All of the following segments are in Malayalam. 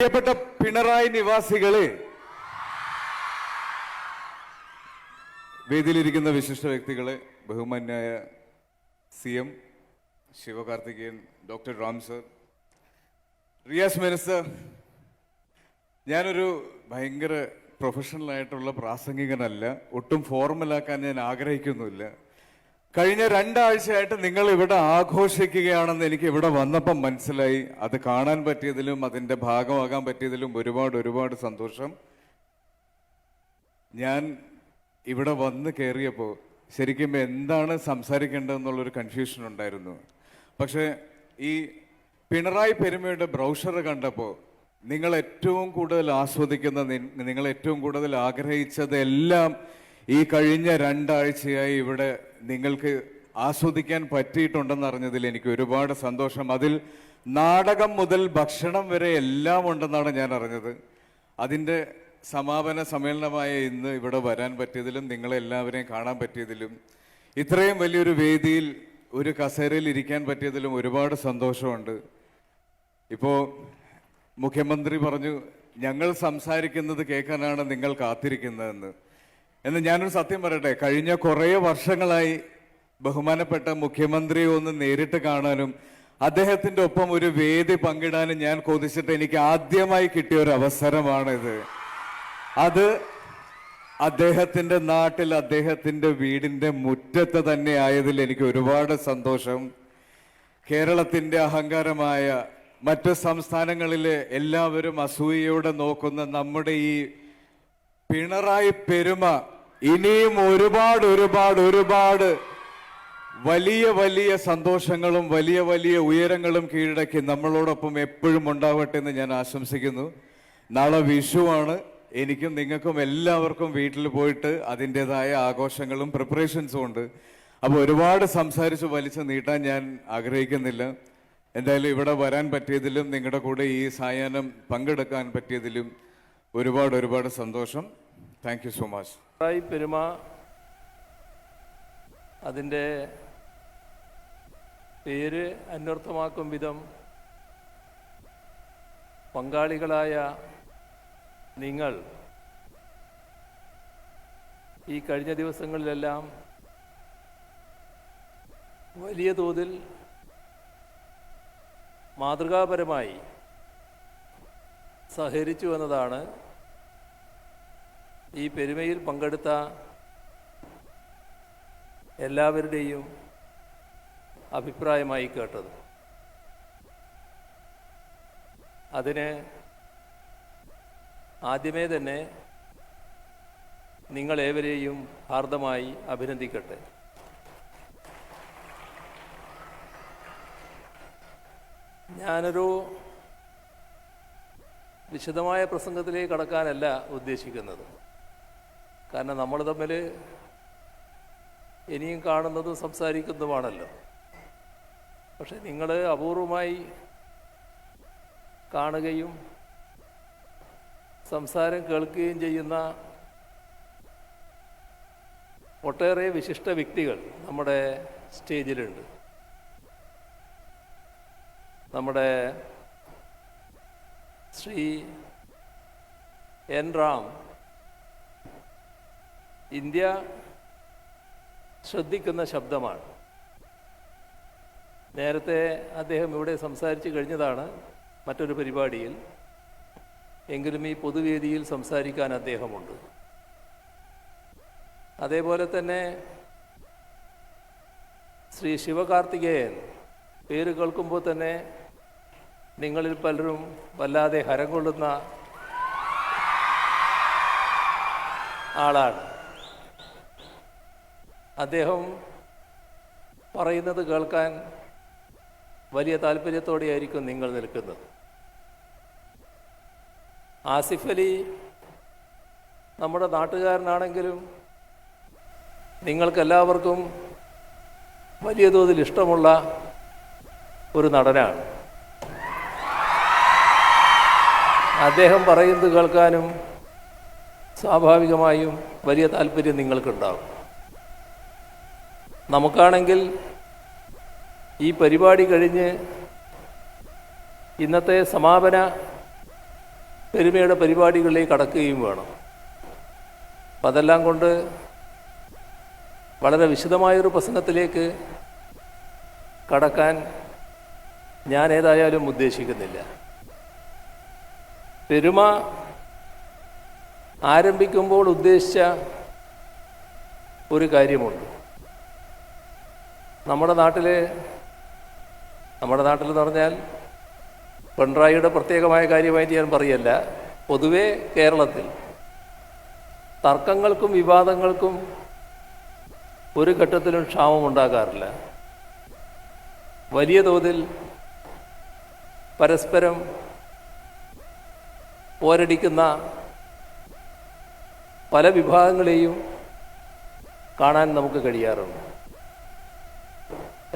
പ്രിയപ്പെട്ട പിണറായി നിവാസികളെ വേദിയിലിരിക്കുന്ന വിശിഷ്ട വ്യക്തികളെ ബഹുമാന്യായ C M Sivakarthikeyan doctor Ram sir Riyas minister ഞാനൊരു ഭയങ്കര പ്രൊഫഷണലായിട്ടുള്ള പ്രാസംഗികനല്ല ഒട്ടും ഫോർമലാക്കാൻ ഞാൻ ആഗ്രഹിക്കുന്നുമില്ല. കഴിഞ്ഞ രണ്ടാഴ്ചയായിട്ട് നിങ്ങൾ ഇവിടെ ആഘോഷിക്കുകയാണെന്ന് എനിക്ക് ഇവിടെ വന്നപ്പം മനസ്സിലായി. അത് കാണാൻ പറ്റിയതിലും അതിന്റെ ഭാഗമാകാൻ പറ്റിയതിലും ഒരുപാട് ഒരുപാട് സന്തോഷം. ഞാൻ ഇവിടെ വന്ന് കയറിയപ്പോൾ ശരിക്കും എന്താണ് സംസാരിക്കേണ്ടതെന്നുള്ളൊരു കൺഫ്യൂഷൻ ഉണ്ടായിരുന്നു. പക്ഷേ ഈ പിണറായി പെരുമയുടെ ബ്രൗഷർ കണ്ടപ്പോൾ നിങ്ങൾ ഏറ്റവും കൂടുതൽ ആസ്വദിക്കുന്ന നിങ്ങൾ ഏറ്റവും കൂടുതൽ ആഗ്രഹിച്ചതെല്ലാം ഈ കഴിഞ്ഞ രണ്ടാഴ്ചയായി ഇവിടെ നിങ്ങൾക്ക് ആസ്വദിക്കാൻ പറ്റിയിട്ടുണ്ടെന്ന് അറിഞ്ഞതിൽ എനിക്ക് ഒരുപാട് സന്തോഷം. അതിൽ നാടകം മുതൽ ഭക്ഷണം വരെ എല്ലാം ഉണ്ടെന്നാണ് ഞാൻ അറിഞ്ഞത്. അതിന്റെ സമാപന സമ്മേളനമായ ഇന്ന് ഇവിടെ വരാൻ പറ്റിയതിലും നിങ്ങളെല്ലാവരെയും കാണാൻ പറ്റിയതിലും ഇത്രയും വലിയൊരു വേദിയിൽ ഒരു കസേരയിൽ ഇരിക്കാൻ പറ്റിയതിലും ഒരുപാട് സന്തോഷമുണ്ട്. ഇപ്പോൾ മുഖ്യമന്ത്രി പറഞ്ഞു ഞങ്ങൾ സംസാരിക്കുന്നത് കേൾക്കാനാണ് നിങ്ങൾ കാത്തിരിക്കുന്നതെന്ന്. എന്ന് ഞാനൊരു സത്യം പറയട്ടെ കഴിഞ്ഞ കുറേ വർഷങ്ങളായി ബഹുമാനപ്പെട്ട മുഖ്യമന്ത്രിയെ ഒന്ന് നേരിട്ട് കാണാനും അദ്ദേഹത്തിന്റെ ഒപ്പം ഒരു വേദി പങ്കിടാനും ഞാൻ കൊതിച്ചിട്ട് എനിക്ക് ആദ്യമായി കിട്ടിയ ഒരു അവസരമാണിത്. അത് അദ്ദേഹത്തിന്റെ നാട്ടിൽ അദ്ദേഹത്തിന്റെ വീടിന്റെ മുറ്റത്ത് തന്നെ ആയതിൽ എനിക്ക് ഒരുപാട് സന്തോഷം. കേരളത്തിന്റെ അഹങ്കാരമായ മറ്റ് സംസ്ഥാനങ്ങളിലെ എല്ലാവരും അസൂയയോടെ നോക്കുന്ന നമ്മുടെ ഈ പിണറായി പെരുമ ഇനിയും ഒരുപാട് ഒരുപാട് ഒരുപാട് വലിയ വലിയ സന്തോഷങ്ങളും വലിയ വലിയ ഉയരങ്ങളും കീഴടക്കി നമ്മളോടൊപ്പം എപ്പോഴും ഉണ്ടാവട്ടെ എന്ന് ഞാൻ ആശംസിക്കുന്നു. നാളെ വിഷുവാണ് എനിക്കും നിങ്ങൾക്കും എല്ലാവർക്കും വീട്ടിൽ പോയിട്ട് അതിന്റെതായ ആഘോഷങ്ങളും പ്രിപ്പറേഷൻസും ഉണ്ട്. അപ്പോൾ ഒരുപാട് സംസാരിച്ച് വലിച്ചു നീട്ടാൻ ഞാൻ ആഗ്രഹിക്കുന്നില്ല. എന്തായാലും ഇവിടെ വരാൻ പറ്റിയതിലും നിങ്ങളുടെ കൂടെ ഈ സായാഹ്നം പങ്കെടുക്കാൻ പറ്റിയതിലും ഒരുപാട് ഒരുപാട് സന്തോഷം. Thank you so much Pinarayi പെരുമ അതിന്റെ പേര് അന്വർത്ഥമാക്കും വിധം പങ്കാളികളായ നിങ്ങൾ ഈ കഴിഞ്ഞ ദിവസങ്ങളിലെല്ലാം വലിയ തോതിൽ മാതൃകാപരമായി സഹകരിച്ചു എന്നതാണ് ഈ പെരുമയിൽ പങ്കെടുത്ത എല്ലാവരുടെയും അഭിപ്രായമായി കേട്ടത്. അതിന് ആദ്യമേ തന്നെ നിങ്ങളേവരെയും ഹാർദമായി അഭിനന്ദിക്കട്ടെ. ഞാനൊരു വിശദമായ പ്രസംഗത്തിലേക്ക് കടക്കാനല്ല ഉദ്ദേശിക്കുന്നത്. കാരണം നമ്മൾ തമ്മിൽ ഇനിയും കാണുന്നതും സംസാരിക്കുന്നതുമാണല്ലോ. പക്ഷെ നിങ്ങൾ അപൂർവമായി കാണുകയും സംസാരം കേൾക്കുകയും ചെയ്യുന്ന ഒട്ടേറെ വിശിഷ്ട വ്യക്തികൾ നമ്മുടെ സ്റ്റേജിലുണ്ട്. നമ്മുടെ ശ്രീ എൻ റാം ഇന്ത്യ ശ്രദ്ധിക്കുന്ന ശബ്ദമാണ്. നേരത്തെ അദ്ദേഹം ഇവിടെ സംസാരിച്ചു കഴിഞ്ഞതാണ് മറ്റൊരു പരിപാടിയിൽ. എങ്കിലും ഈ പൊതുവേദിയിൽ സംസാരിക്കാൻ അദ്ദേഹമുണ്ട്. അതേപോലെ തന്നെ ശ്രീ ശിവകാർത്തികേയൻ പേര് കേൾക്കുമ്പോൾ തന്നെ നിങ്ങളിൽ പലരും വല്ലാതെ ഹരം കൊള്ളുന്ന ആളാണ്. അദ്ദേഹം പറയുന്നത് കേൾക്കാൻ വലിയ താല്പര്യത്തോടെയായിരിക്കും നിങ്ങൾ നിൽക്കുന്നത്. ആസിഫ് അലി നമ്മുടെ നാട്ടുകാരനാണെങ്കിലും നിങ്ങൾക്കെല്ലാവർക്കും വലിയ തോതിൽ ഇഷ്ടമുള്ള ഒരു നടനാണ്. അദ്ദേഹം പറയുന്നത് കേൾക്കാനും സ്വാഭാവികമായും വലിയ താല്പര്യം നിങ്ങൾക്കുണ്ടാകും. നമുക്കാണെങ്കിൽ ഈ പരിപാടി കഴിഞ്ഞ് ഇന്നത്തെ സമാപന പെരുമയുടെ പരിപാടികളിലേക്ക് കടക്കുകയും വേണം. അപ്പം അതെല്ലാം കൊണ്ട് വളരെ വിശദമായൊരു പ്രസംഗത്തിലേക്ക് കടക്കാൻ ഞാൻ ഏതായാലും ഉദ്ദേശിക്കുന്നില്ല. പെരുമ ആരംഭിക്കുമ്പോൾ ഉദ്ദേശിച്ച ഒരു കാര്യമുണ്ട്. നമ്മുടെ നാട്ടിൽ നമ്മുടെ നാട്ടിൽ എന്ന് പറഞ്ഞാൽ പിണറായിയുടെ പ്രത്യേകമായ കാര്യമായിട്ട് ഞാൻ പറയല്ല. പൊതുവേ കേരളത്തിൽ തർക്കങ്ങൾക്കും വിവാദങ്ങൾക്കും ഒരു ഘട്ടത്തിലും ക്ഷാമം ഉണ്ടാകാറില്ല. വലിയ തോതിൽ പരസ്പരം പോരടിക്കുന്ന പല വിഭാഗങ്ങളെയും കാണാൻ നമുക്ക് കഴിയാറുണ്ട്.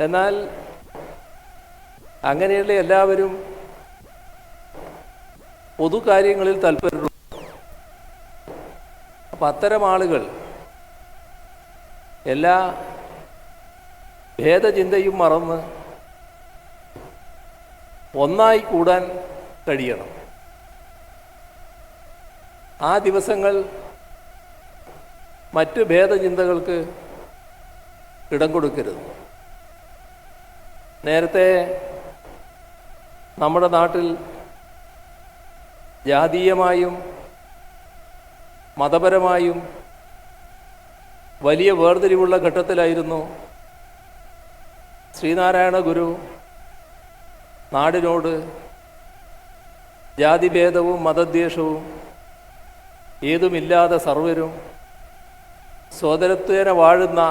എന്നാൽ അങ്ങനെയുള്ള എല്ലാവരും പൊതുകാര്യങ്ങളിൽ താല്പര്യമുള്ള അപ്പം അത്തരം ആളുകൾ എല്ലാ ഭേദചിന്തയും മറന്ന് ഒന്നായി കൂടാൻ കഴിയണം. ആ ദിവസങ്ങൾ മറ്റ് ഭേദചിന്തകൾക്ക് ഇടം കൊടുക്കരുത്. നേരത്തെ നമ്മുടെ നാട്ടിൽ ജാതീയമായും മതപരമായും വലിയ വേർതിരിവുള്ള ഘട്ടത്തിലായിരുന്നു ശ്രീനാരായണ ഗുരു നാടിനോട് ജാതിഭേദവും മതദ്വേഷവും ഏതുമില്ലാതെ സർവരും സ്വതരത്വേന വാഴുന്ന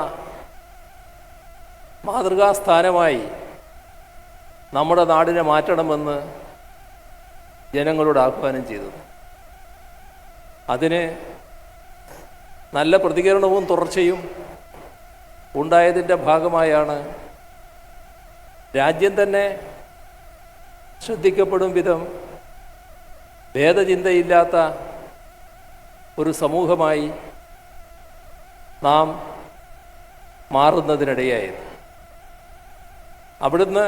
മാതൃകാസ്ഥാനമായി നമ്മുടെ നാടിനെ മാറ്റണമെന്ന് ജനങ്ങളോട് ആഹ്വാനം ചെയ്തത്. അതിന് നല്ല പ്രതികരണവും തുടർച്ചയും ഉണ്ടായതിന്റെ ഭാഗമായാണ് രാജ്യം തന്നെ ശ്രദ്ധിക്കപ്പെടും വിധം ഭേദചിന്തയില്ലാത്ത ഒരു സമൂഹമായി നാം മാറുന്നതിനിടയായത്. അവിടുന്ന്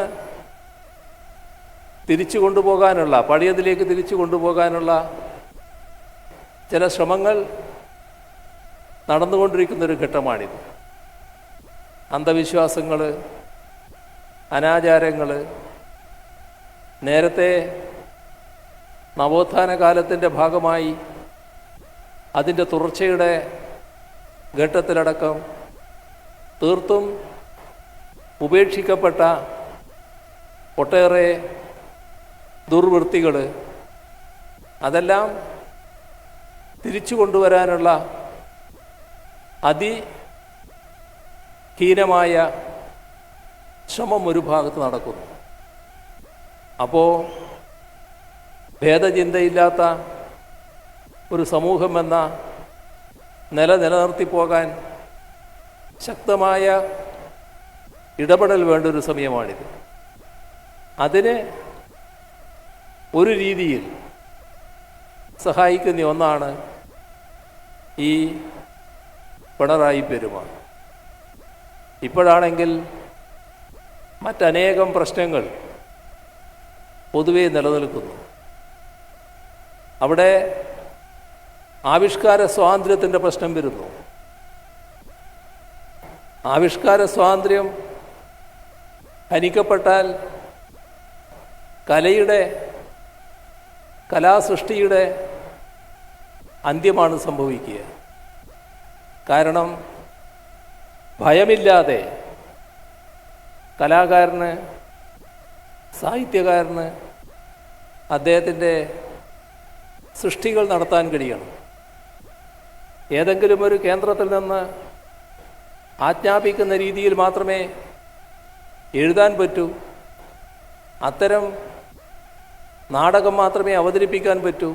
തിരിച്ചു കൊണ്ടുപോകാനുള്ള പഴയതിലേക്ക് തിരിച്ചു കൊണ്ടുപോകാനുള്ള ചില ശ്രമങ്ങൾ നടന്നുകൊണ്ടിരിക്കുന്നൊരു ഘട്ടമാണിത്. അന്ധവിശ്വാസങ്ങൾ അനാചാരങ്ങൾ നേരത്തെ നവോത്ഥാന കാലത്തിന്റെ ഭാഗമായി അതിന്റെ തുടർച്ചയുടെ ഘട്ടത്തിലടക്കം തീർത്തും ഉപേക്ഷിക്കപ്പെട്ട ഒട്ടേറെ ദുർവൃത്തികൾ അതെല്ലാം തിരിച്ചു കൊണ്ടുവരാനുള്ള അതി അതിഹീനമായ ശ്രമം ഒരു ഭാഗത്ത് നടക്കുന്നു. അപ്പോൾ ഭേദചിന്തയില്ലാത്ത ഒരു സമൂഹം എന്ന നില നിലനിർത്തി പോകാൻ ശക്തമായ ഇടപെടൽ വേണ്ട ഒരു സമയമാണിത്. അതിന് ഒരു രീതിയിൽ സഹായിക്കുന്ന ഒന്നാണ് ഈ പിണറായി പെരുമാൾ. ഇപ്പോഴാണെങ്കിൽ മറ്റനേകം പ്രശ്നങ്ങൾ പൊതുവെ നിലനിൽക്കുന്നു. അവിടെ ആവിഷ്കാര സ്വാതന്ത്ര്യത്തിന്റെ പ്രശ്നം വരുന്നു. ആവിഷ്കാര സ്വാതന്ത്ര്യം ഹനിക്കപ്പെട്ടാൽ കലയുടെ കലാസൃഷ്ടിയുടെ അന്ത്യമാണ് സംഭവിക്കുക. കാരണം ഭയമില്ലാതെ കലാകാരന് സാഹിത്യകാരന് അദ്ദേഹത്തിന്റെ സൃഷ്ടികൾ നടത്താൻ കഴിയണം. ഏതെങ്കിലും ഒരു കേന്ദ്രത്തിൽ നിന്ന് ആജ്ഞാപിക്കുന്ന രീതിയിൽ മാത്രമേ എഴുതാൻ പറ്റൂ. അത്തരം നാടകം മാത്രമേ അവതരിപ്പിക്കാൻ പറ്റൂ.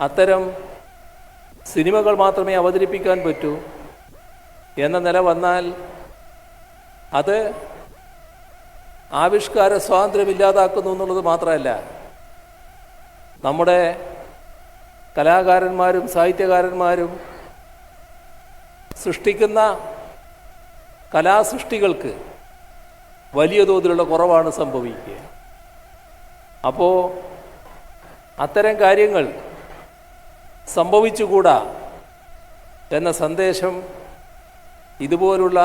അത്തരം സിനിമകൾ മാത്രമേ അവതരിപ്പിക്കാൻ പറ്റൂ. എന്ന നില വന്നാൽ അത് ആവിഷ്കാര സ്വാതന്ത്ര്യം ഇല്ലാതാക്കുന്നു എന്നുള്ളത് മാത്രമല്ല. നമ്മുടെ കലാകാരന്മാരും സാഹിത്യകാരന്മാരും സൃഷ്ടിക്കുന്ന കലാസൃഷ്ടികൾക്ക് വലിയ തോതിലുള്ള കുറവാണ് സംഭവിക്കുക. അപ്പോൾ അത്തരം കാര്യങ്ങൾ സംഭവിച്ചുകൂടാ എന്ന സന്ദേശം ഇതുപോലുള്ള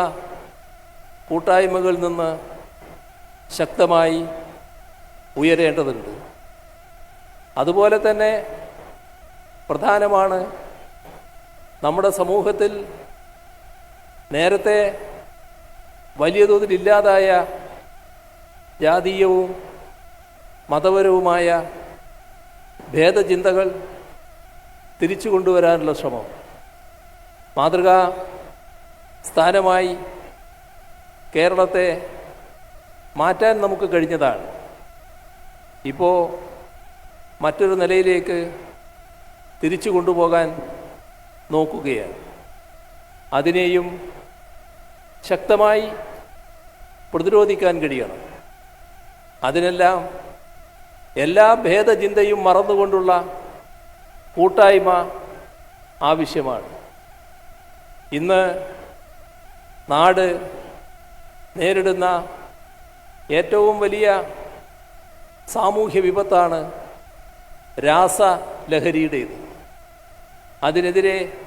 കൂട്ടായ്മകളിൽ നിന്ന് ശക്തമായി ഉയരേണ്ടതുണ്ട്. അതുപോലെ തന്നെ പ്രധാനമാണ് നമ്മുടെ സമൂഹത്തിൽ നേരത്തെ വലിയ തോതിൽ ഇല്ലാതായ ജാതീയവും മതപരവുമായ ഭേദചിന്തകൾ തിരിച്ചു കൊണ്ടുവരാനുള്ള ശ്രമം. മാതൃകാ സ്ഥാനമായി കേരളത്തെ മാറ്റാൻ നമുക്ക് കഴിഞ്ഞതാണ്. ഇപ്പോൾ മറ്റൊരു നിലയിലേക്ക് തിരിച്ചു കൊണ്ടുപോകാൻ നോക്കുകയാണ്. അതിനെയും ശക്തമായി പ്രതിരോധിക്കാൻ കഴിയണം. അതിനെല്ലാം എല്ലാ ഭേദചിന്തയും മറന്നുകൊണ്ടുള്ള കൂട്ടായ്മ ആവശ്യമാണ്. ഇന്ന് നാട് നേരിടുന്ന ഏറ്റവും വലിയ സാമൂഹ്യ വിപത്താണ് രാസ രാസലഹരിയുടേത്. അതിനെതിരെ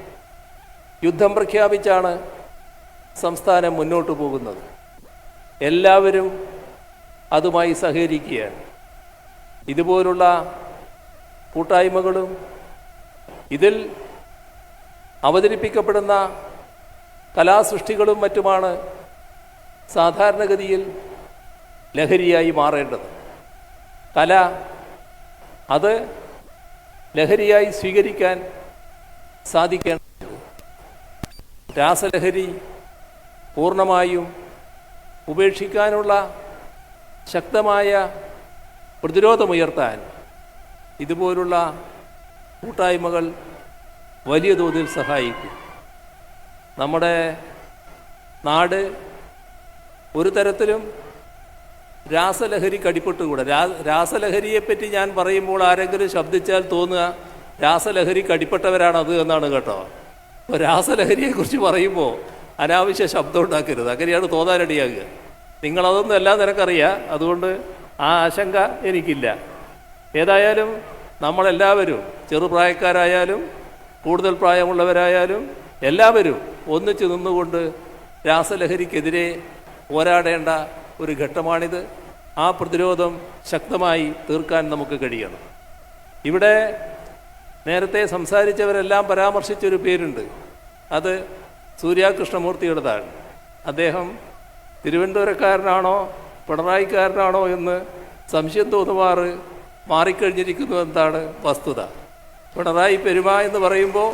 യുദ്ധം പ്രഖ്യാപിച്ചാണ് സംസ്ഥാനം മുന്നോട്ട് പോകുന്നത്. എല്ലാവരും അതുമായി സഹകരിക്കുകയാണ്. ഇതുപോലുള്ള കൂട്ടായ്മകളും ഇതിൽ അവതരിപ്പിക്കപ്പെടുന്ന കലാസൃഷ്ടികളും മറ്റുമാണ് സാധാരണഗതിയിൽ ലഹരിയായി മാറേണ്ടത്. കല അത് ലഹരിയായി സ്വീകരിക്കാൻ സാധിക്കേണ്ടത് രാസലഹരി പൂർണമായും ഉപേക്ഷിക്കാനുള്ള ശക്തമായ പ്രതിരോധമുയർത്താൻ ഇതുപോലുള്ള കൂട്ടായ്മകൾ വലിയ തോതിൽ സഹായിക്കും. നമ്മുടെ നാട് ഒരു തരത്തിലും രാസലഹരി അടിപ്പെട്ടുകൂടാ രാ രാസലഹരിയെപ്പറ്റി ഞാൻ പറയുമ്പോൾ ആരെങ്കിലും ശബ്ദിച്ചാൽ തോന്നുക രാസലഹരി കടിപ്പെട്ടവരാണ് അത് എന്നാണ് കേട്ടോ. അപ്പോൾ രാസലഹരിയെക്കുറിച്ച് പറയുമ്പോൾ അനാവശ്യ ശബ്ദം ഉണ്ടാക്കരുത്. അങ്ങനെയാണ് തോന്നാനടിയാകുക നിങ്ങളതൊന്നും എല്ലാം നിനക്കറിയാം. അതുകൊണ്ട് ആ ആശങ്ക എനിക്കില്ല. ഏതായാലും നമ്മളെല്ലാവരും ചെറുപ്രായക്കാരായാലും കൂടുതൽ പ്രായമുള്ളവരായാലും എല്ലാവരും ഒന്നിച്ചു നിന്നുകൊണ്ട് രാസലഹരിക്കെതിരെ പോരാടേണ്ട ഒരു ഘട്ടമാണിത്. ആ പ്രതിരോധം ശക്തമായി തീർക്കാൻ നമുക്ക് കഴിയണം. ഇവിടെ നേരത്തെ സംസാരിച്ചവരെല്ലാം പരാമർശിച്ചൊരു പേരുണ്ട്. അത് സൂര്യാകൃഷ്ണമൂർത്തിയുടേതാണ്. അദ്ദേഹം തിരുവനന്തപുരക്കാരനാണോ പിണറായിക്കാരനാണോ എന്ന് സംശയം തോന്നുമാറ് മാറിക്കഴിഞ്ഞിരിക്കുന്നു എന്താണ് വസ്തുത. പിണറായി പെരുമ എന്ന് പറയുമ്പോൾ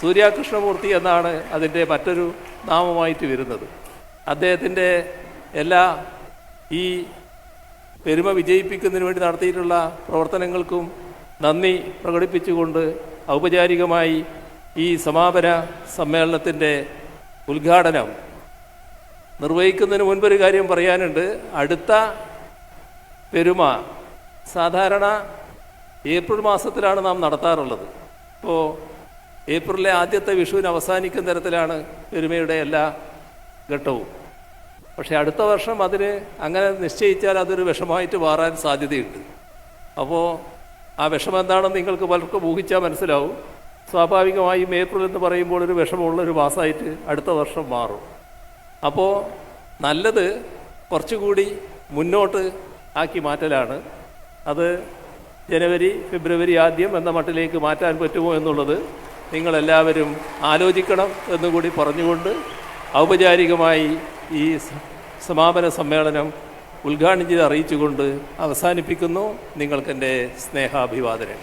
സൂര്യാകൃഷ്ണമൂർത്തി എന്നാണ് അതിന്റെ മറ്റൊരു നാമമായിട്ട് വരുന്നത്. അദ്ദേഹത്തിന്റെ എല്ലാ ഈ പെരുമ വിജയിപ്പിക്കുന്നതിന് വേണ്ടി നടത്തിയിട്ടുള്ള പ്രവർത്തനങ്ങൾക്കും നന്ദി പ്രകടിപ്പിച്ചുകൊണ്ട് ഔപചാരികമായി ഈ സമാപന സമ്മേളനത്തിന്റെ ഉദ്ഘാടനം നിർവഹിക്കുന്നതിന് മുൻപൊരു കാര്യം പറയാനുണ്ട്. അടുത്ത പെരുമ സാധാരണ ഏപ്രിൽ മാസത്തിലാണ് നാം നടത്താറുള്ളത്. ഇപ്പോൾ ഏപ്രിലിലെ ആദ്യത്തെ വിഷുവിന് അവസാനിക്കുന്ന തരത്തിലാണ് പെരുമയുടെ എല്ലാ ഘട്ടവും. പക്ഷേ അടുത്ത വർഷം അതിന് അങ്ങനെ നിശ്ചയിച്ചാൽ അതൊരു വിഷമമായിട്ട് മാറാൻ സാധ്യതയുണ്ട്. അപ്പോൾ ആ വിഷമം എന്താണെന്ന് നിങ്ങൾക്ക് പലർക്കും ഊഹിച്ചാൽ മനസ്സിലാവും. സ്വാഭാവികമായും ഏപ്രിൽ എന്ന് പറയുമ്പോൾ ഒരു വിഷമമുള്ളൊരു മാസമായിട്ട് അടുത്ത വർഷം മാറും. അപ്പോൾ നല്ലത് കുറച്ചുകൂടി മുന്നോട്ട് ആക്കി മാറ്റലാണ്. അത് ജനുവരി ഫെബ്രുവരി ആദ്യം എന്ന മട്ടിലേക്ക് മാറ്റാൻ പറ്റുമോ എന്നുള്ളത് നിങ്ങളെല്ലാവരും ആലോചിക്കണം എന്നുകൂടി പറഞ്ഞുകൊണ്ട് ഔപചാരികമായി ഈ സമാപന സമ്മേളനം ഉദ്ഘാടനം ചെയ്ത് അറിയിച്ചുകൊണ്ട് അവസാനിപ്പിക്കുന്നു. നിങ്ങൾക്കെന്റെ സ്നേഹാഭിവാദനം